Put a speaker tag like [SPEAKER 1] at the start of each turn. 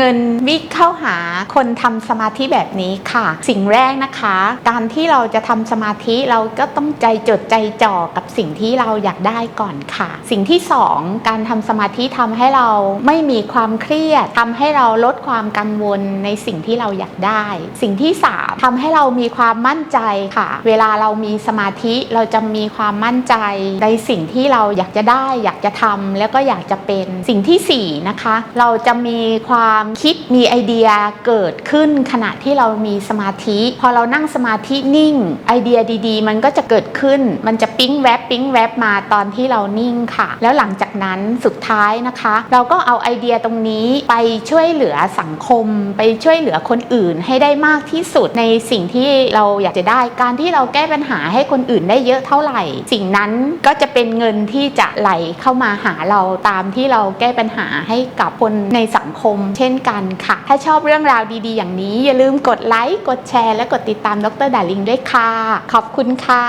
[SPEAKER 1] เงินวิ่งเข้าหาคนทำสมาธิแบบนี้ค่ะ สิ่งแรกนะคะ การที่เราจะทำสมาธิเราก็ต้องใจจดใจจ่อกับสิ่งที่เราอยากได้ก่อนค่ะ สิ่งที่สองการทำสมาธิทำให้เราไม่มีความเครียดทำให้เราลดความกังวลในสิ่งที่เราอยากได้ สิ่งที่สามทำให้เรามีความมั่นใจค่ะ เวลาเรามีสมาธิเราจะมีความมั่นใจในสิ่งที่เราอยากจะได้ อยากจะทำแล้วก็อยากจะเป็นสิ่งที่สี่นะคะ เราจะมีความคิดมีไอเดียเกิดขึ้นขณะที่เรามีสมาธิ พอเรานั่งสมาธินิ่ง ไอเดียดีๆ มันก็จะเกิดขึ้น มันจะปิ๊งแวบปิ๊งแวบมาตอนที่เรานิ่งค่ะ แล้วหลังจากนั้นสุดท้ายนะคะ เราก็เอาไอเดียตรงนี้ไปช่วยเหลือสังคม ไปช่วยเหลือคนอื่นให้ได้มากที่สุดในสิ่งที่เราอยากจะได้การที่เราแก้ปัญหาให้คนอื่นได้เยอะเท่าไหร่ สิ่งนั้นก็จะเป็นเงินที่จะไหลเข้ามาหาเราตามที่เราแก้ปัญหาให้กับคนในสังคม เช่นกันค่ะ ถ้าชอบเรื่องราวดีๆ อย่างนี้ อย่าลืมกดไลค์ กดแชร์ และกดติดตามดรดาริงด้วยค่ะ ขอบคุณค่ะ